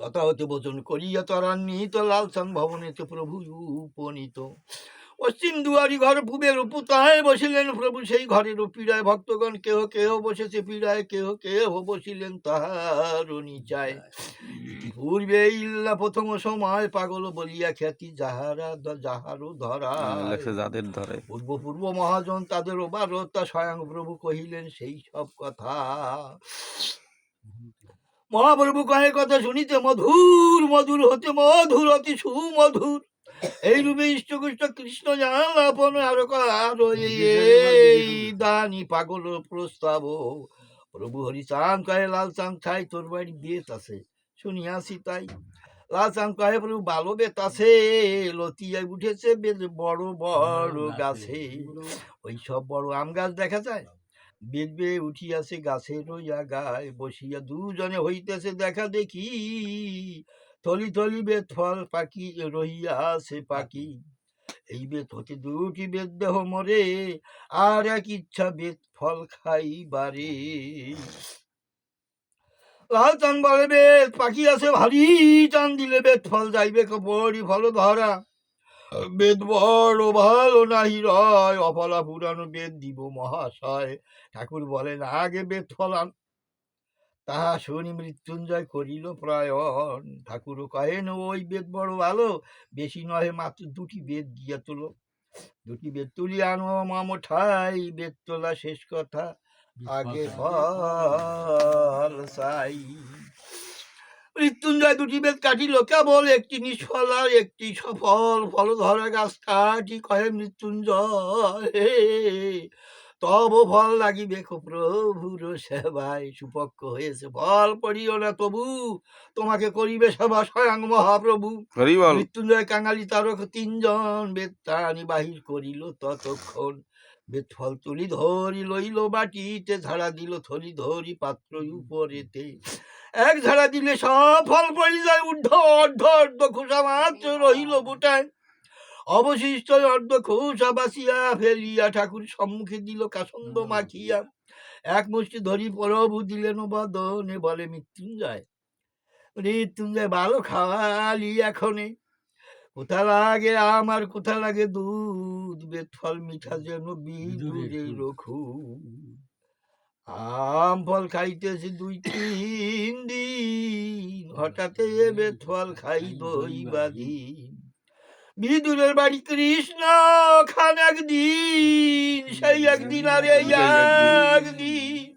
তথা হতে বচন করিয়া ত্বরান্বিত লালসান ভবনেতে প্রভু উপনীত। পশ্চিম দুয়ারি ঘর পূবের পুতায় বসিলেন প্রভু সেই ঘরের পীড়ায় ভক্তগণ কেহ কেহ বসেছে পীড়ায় কেহ কেহ বসিলেন তাহার নিচায়। পূর্বে ইল্লা প্রথম সময় পাগল বলিয়া খ্যাতি যাহারা যাহারও ধরা। যাদের ধরে। পূর্ব পূর্ব মহাজন তাদের ওবারতা স্বয়ং প্রভু কহিলেন সেই সব কথা। মহাপ্রভু কহে কথা শুনিতে মধুর মধুর হতে মধুর অতি সুমধুর। এই রূপে ইষ্টকুষ্ট কৃষ্ণ জানাপন আরও আরও এই দানি পাগল প্রস্তাব। প্রভু হরিচাঁদ কহে লাল চাঁদ খাই তোর বাড়ি বেত আছে। শুনিয়াছি তাই। লাল চাঁদ কহে প্রভু ভালো বেত আছে লতিয়ায় উঠেছে বেশ বড় বড় গাছে। ওই সব বড় আম গাছ দেখা যায়? বেদ বেয়ে উঠিয়াছে গাছে রইয়া গায় বসিয়া দুজনে হইতেছে দেখা দেখি। থলি থলি বেদ ফল পাখি রহিয়া আছে পাখি। এই বেদ হতে দুটি বেদ দেহ মরে, আর এক ইচ্ছা বেদ ফল খাইবারে। লাল চান বলে বেদ, পাখি আছে ভারী টান দিলে বেদ ফল যাইবে বড়ি ফল ধরা বেদ বড় ভালো নাহি রয় অফলা পুরানো বেদ দিব মহাশয়। ঠাকুর বলেন আগে বেদ ফলান। তাহা শুনি মৃত্যুঞ্জয় করিল প্রয়ণ। ঠাকুরও কহেন ওই বেদ বড় ভালো বেশি নহে মাত্র দুটি বেদ গিয়া তোলো। দুটি বেদ তুলি আনো মাম ঠাই বেদ তোলা শেষ কথা। আগে ফল সাই মৃত্যুঞ্জয় দুটি বেদ কাটিল। কেবল একটি নিষ্ফল আর একটি সফল। ফল ধরা গাছ কাটি কহে মৃত্যুঞ্জয়। তব ফল লাগিবে প্রভুর সেবায়। সুপক্ষ হয়েছে ফল পড়িও না তবু। তোমাকে করিবে সেবা স্বয়ং মহাপ্রভু। মৃত্যুঞ্জয় কাঙালি তারক তিনজন। বেদ টানি বাহির করিল ততক্ষণ। বেদ ফল তুলি ধরি লইল বাটিতে ঝাড়া দিল থলি ধরি পাত্র উপরেতে। এক ঝাড়া দিলে সব ফল পড়ে যায়। ঊর্ধ্ব অর্ধ অর্ধ খোসা মাত্র রহিল গোটায়। অবশিষ্ট অর্ধ খোসা বাসিয়া ফেলিয়া ঠাকুর সম্মুখে দিল কাসন্দ মাখিয়া। এক মুষ্টি ধরি প্রভু দিলেন বদনে বলে মৃত্যুঞ্জয়। মৃত্যুঞ্জয় ভালো খাওয়ালি এখনে। কোথা লাগে আমার কোথা লাগে দুধ? বেত ফল মিঠা যেন বিদুরে রখু আম ফল খাইতেছি দুই তিন দিন। হঠাৎ এ বেত ফল খাই দই বাদিন। বিদুরের বাড়ি কৃষ্ণ খান একদিন সেই একদিন আর এই একদিন।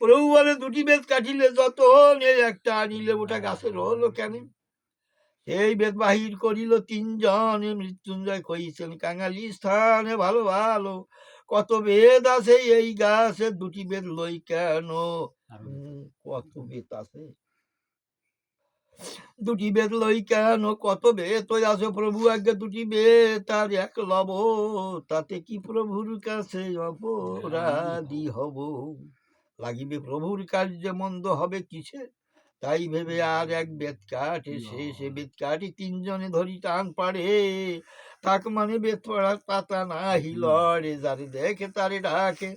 প্রভু বলে দুটি বেদ কাটিলে যত নে একটা আনিলে ওটা গাছের হলো কেন? সেই বেদ বাহির করিল তিনজন মৃত্যুঞ্জয় কইছেন কাঙালি স্থানে ভালো ভালো কত বেদ আছে এই গাছে দুটি বেদ লই কেন? কত বেদ আছে? দুটি বেদ লই কেন? কত বেদ ওই আছে প্রভু আগে দুটি বেদ তার এক লব তাতে কি প্রভুর কাছে অপরাধী হব? লাগিবে প্রভুর কার্যে মন্দ হবে কিসে? তাই ভেবে আর এক বেত কাটে সে সে বেত কাটি তিনজনে ধরি টান পারে তাক মানে বেত পড়ার পাতা নাহি লড়ে যারে দেখে তারে ডাকে।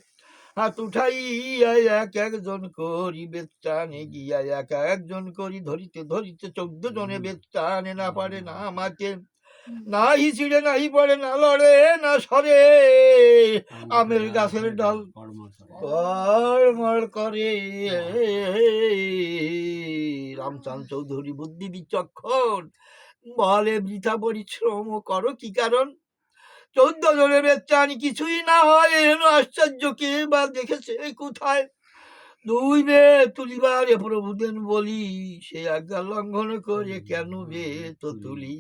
হাত উঠাইয়া এক একজন করি বেত টানে গিয়া এক একজন করি ধরিতে ধরিতে চোদ্দ জনে বেত টানে না পারে না আমাকে। নাহি ছিঁড়ে নাহি পড়ে না লড়ে না সরে। আমের গাছের ডাল কর্মর করে। রামচাঁদ চৌধুরী বুদ্ধি বিচক্ষণ। বলে বৃথা পরিশ্রম করো কি কারণ? চৌদ্দ জনের বেচানি কিছুই না হয় এন আশ্চর্য। কে বা দেখেছে কোথায়? দুই বে তুলিবারে প্রভুদেন বলি সে আজ্ঞা লঙ্ঘন করে কেন বে তো তুলি?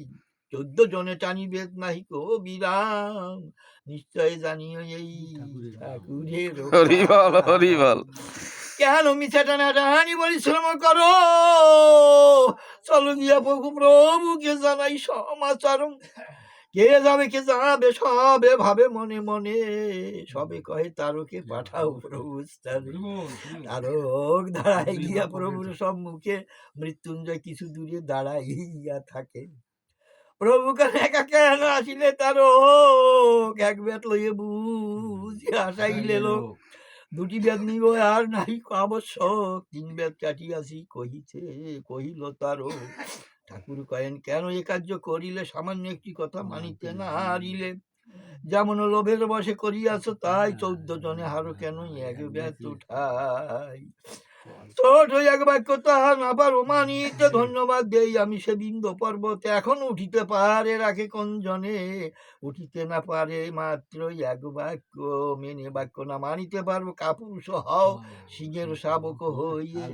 চোদ্দ জনে টানি বেদ নাহি কো বিরাম। নিশ্চয় জানিও এই ঠাকুরের কেন মিছা টানা টানি পরিশ্রম করো? চলো গিয়া প্রভু প্রভুকে জানাই সমাচার কে যাবে কে যাবে সবে ভাবে মনে মনে। সবে কহে তারকে পাঠাও প্রভু তারক দাঁড়াই গিয়া প্রভুর সম্মুখে। মৃত্যুঞ্জয় কিছু দূরে দাঁড়াইয়া থাকে। প্রভু কেন একা কেন আসিলে তারক এক বেত লইয়ে বুঝি আসাইলে লোক। দুটি বেদ নিব আর নাই আবশ্যক। তিন বেদ কাটিয়াছি কহিছে কহিল তারও ঠাকুর কয়েন কেন এ কার্য করিলে? সামান্য একটি কথা মানিতে না হারিলে। যেমন লোভের বসে করিয়াছ তাই চৌদ্দ জনে হারো কেন এক বেদ উঠাই? ছোট এক বাক্য তাহা না পারো মানিতে ধন্যবাদ দেই। আমি সে বিন্দ পর্বতে এখন উঠিতে পারে রাখে কোন জনে উঠিতে না পারে মাত্র এক বাক্য। মেনে বাক্য না মানিতে পারব কাপুরুষ হও। সিংহের শাবক হইয়ে।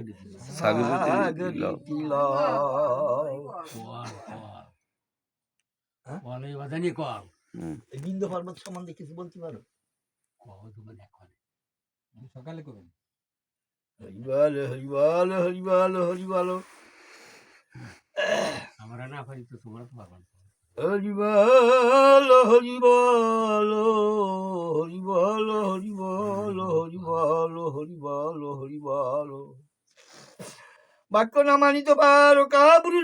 হ্যাঁ? বিন্দ পর্বত সম্বন্ধে কিছু বলতে পারো? সকালে করুন হরিবাল হরিবাল হরিবাল হরিবাল আমরা না পারি তো তোমরা তো পারবা। হরিবাল হরিবাল হরিবাল হরিবাল হরিবাল হরিবাল হরিবাল বাক্য না মানিতে পারো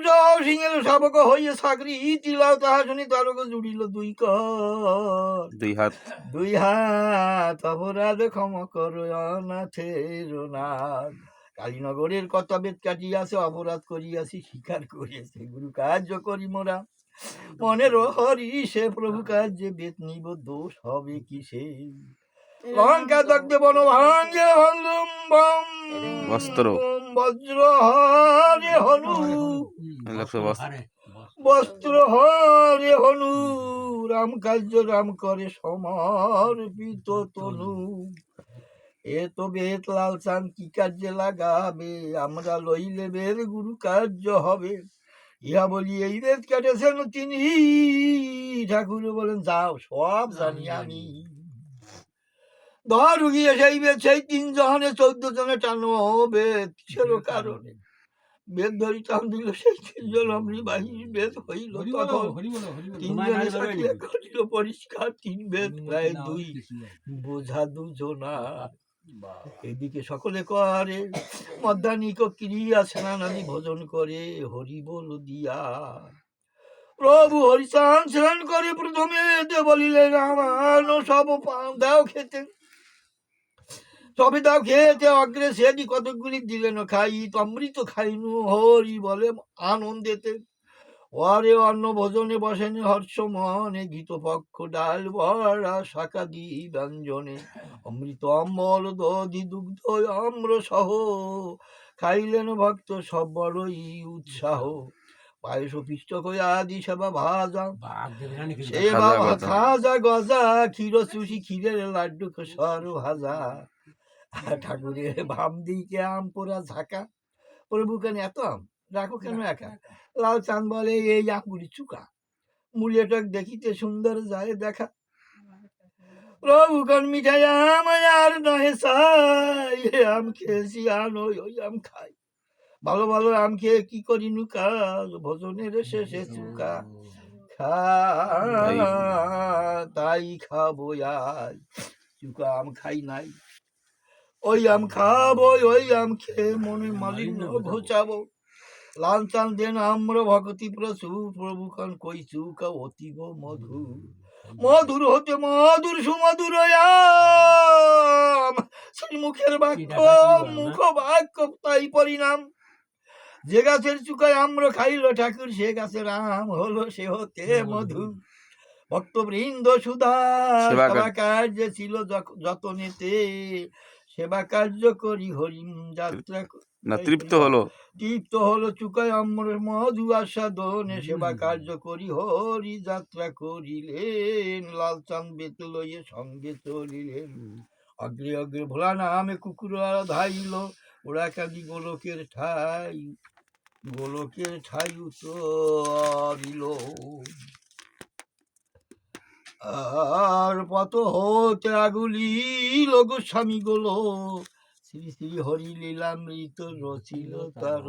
যাও সিংহের শাবক হইয়ে সাগরি তিলাও তাহা শুনি তারক জুড়িল দুই কর দুই হাত। দুই হাত অপরাধ ক্ষমা করো অনাথের নাথ কালীনগরের কত বেদ কাটিয়াছে অপরাধ করিয়াছি স্বীকার করিয়াছে গুরু কার্য করি মোরা। মনের হরি সে প্রভু কার্যে বেদ নিব দোষ হবে কি সে লঙ্কা দগ্ধে বন ভাঙ্গে হলুম বম বস্ত্র। বজ্র হরে হনু বস্ত্র। হরে হনু। রাম কার্য রাম করে সমর্পিত তনু। এ তো বেত লাল চান কি কার্যে লাগাবে? আমরা লইলে বেদ গুরু কার্য হবে। ইহা বলি এই বেদ কেটেছেন তিনি। ঠাকুর বলেন যাও সব জানি। আমি। ধর গিয়ে সেই বেদ সেই তিন জনে চৌদ্দ জনে টানো বেদ কিসের কারণে? বেদ ধরি টান দিল সেই তিনজন অমৃত বাহিনী বেদ হইল হরি বলো তখন। হরি বলো হরি বলো তিন জনে গাড়ি ধরে করিল পরিষ্কার তিন বেদ প্রায় দুই। বোঝা দুজনা। এদিকে সকলে করে মধ্যাহ্নিক ক্রিয়া স্নানাদি ভোজন করে হরি বল দিয়া। প্রভু হরিচান স্নান করে প্রথমে বলিলেন আমার সব দাও খেতে। সবে দাও খেয়েছে অগ্রে সেদি কতকগুলি দিলেন খাই অমৃত খাইনু হরি বলে আনন্দেতে ওরে অন্ন ভোজনে বসেন হর্ষ মনে গীত পক্ষ ডাল বড়া শাকাদি ব্যঞ্জনে অমৃত অম্বল দধি দুগ্ধ অম্র সহ খাইলেন ভক্ত সব বড়ই উৎসাহ পায়েস পিষ্ট করে আদি সেবা ভাজা বাঘ দেবে না নাকি? সে খাজা বাবা গজা। গজা ক্ষীর চুষি ক্ষীরের লাড্ডু সর ভাজা ঠাকুরের বাম দিকে আম পোড়া ঝাঁকা। প্রভু কেন এত আম? রাখো কেন একা? লাল চাঁদ বলে এই আঙ্গুরি চুকা। মূল্যটক দেখিতে সুন্দর যায় দেখা। প্রভু কন মিঠাই আম আর নহে সাই। আম খেয়েছি আর ওই ওই আম খাই। ভালো ভালো আম খেয়ে কি করি কাজ ভোজনের শেষে চুকা। খা তাই খাব আজ। চুকা আম খাই নাই। ওই আম খাব ওই আম খেয়ে মনে মালিন্য ঘোচাবো। লাল চাল দেন আম্র ভগতি প্রসু প্রভু কান কই চুকা অতীব মধু মধুর। হতে মধুর সুমধুর মুখের বাক্য মুখ বাক্য তাই পরিণাম। যে গাছের চুকায় আম্র খাইল ঠাকুর সে গাছের আম হলো সে হতে মধু ভক্তবৃন্দ সুধা সেবা কার্য। ছিল যতনেতে। সেবা কার্য করি হরিম যাত্রা না তৃপ্ত হলো। তৃপ্ত হলো চুকায় অমর মধু আস্বাদনে। সেবা কার্য করি হরি যাত্রা করিলেন। লাল চাঁদ বেত লইয়ে সঙ্গে চলিলেন। অগ্রে অগ্রে ভোলা নামে কুকুর ধাইল ওরা কাঁদি গোলকের ঠাই গোলকের ঠাই উতরিল আর পত হতে আগুলি গোস্বামী গোলো শ্রী শ্রী হরি লীলামৃত রচিল তার।